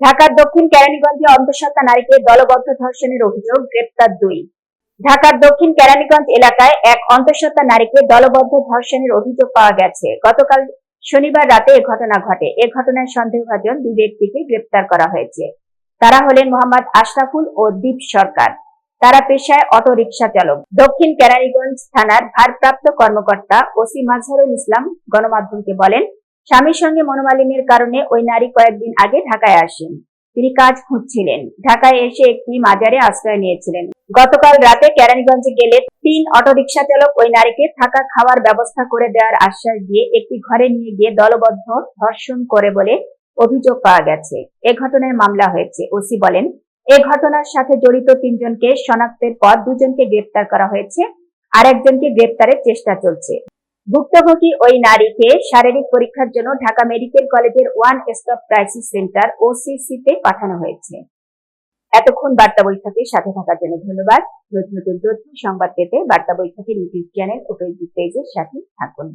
ঢাকার দক্ষিণ কেরানীগঞ্জে অন্তঃসত্ত্বা নারীকে দলবদ্ধ ধর্ষণের অভিযোগ গ্রেপ্তার দুই। ঢাকার দক্ষিণ কেরানীগঞ্জ এলাকায় এক অন্তঃসত্ত্বা নারীকে দলবদ্ধ ধর্ষণের অভিযোগ পাওয়া গেছে। গতকাল শনিবার রাতে এ ঘটনা ঘটে। এ ঘটনায় সন্দেহভাজন দুই ব্যক্তিকে গ্রেপ্তার করা হয়েছে। তারা হলেন মোহাম্মদ আশরাফুল ও দীপ সরকার। তারা পেশায় অটো রিকশা চালক। দক্ষিণ কেরানীগঞ্জ থানার ভারপ্রাপ্ত কর্মকর্তা ওসি মাজহারুল ইসলাম গণমাধ্যমকে বলেন স্বামীর সঙ্গে মনোমালিন্যের কারণে ওই নারী কয়েকদিন আগে ঢাকায় আসেন। তিনি কাজ খুঁজছিলেন। ঢাকায় এসে একটি মাজারে আশ্রয় নিয়েছিলেন। গতকাল রাতে কেরানীগঞ্জে গেলে তিন অটোরিকশা চালক ওই নারীকে থাকা খাওয়ার ব্যবস্থা করে দেওয়ার আশ্বাস দিয়ে একটি ঘরে নিয়ে গিয়ে দলবদ্ধ ধর্ষণ করে বলে অভিযোগ পাওয়া গেছে। এ ঘটনায় মামলা হয়েছে। ওসি বলেন, এ ঘটনার সাথে জড়িত তিনজনকে শনাক্তের পর দুজনকে গ্রেপ্তার করা হয়েছে। আর একজনকে গ্রেপ্তারের চেষ্টা চলছে। ভুক্তভোগী ওই নারীকে শারীরিক পরীক্ষার জন্য ঢাকা মেডিকেল কলেজের ওয়ান স্টপ ক্রাইসিস সেন্টার ওসিসিতে পাঠানো হয়েছে। এতক্ষণ বার্তা বৈঠকে সাথে থাকার জন্য ধন্যবাদ। নতুন নতুন তথ্য, সংবাদ পেতে বার্তা বৈঠকের ইউটিউব চ্যানেল ও ফেসবুক পেজের সাথে থাকুন।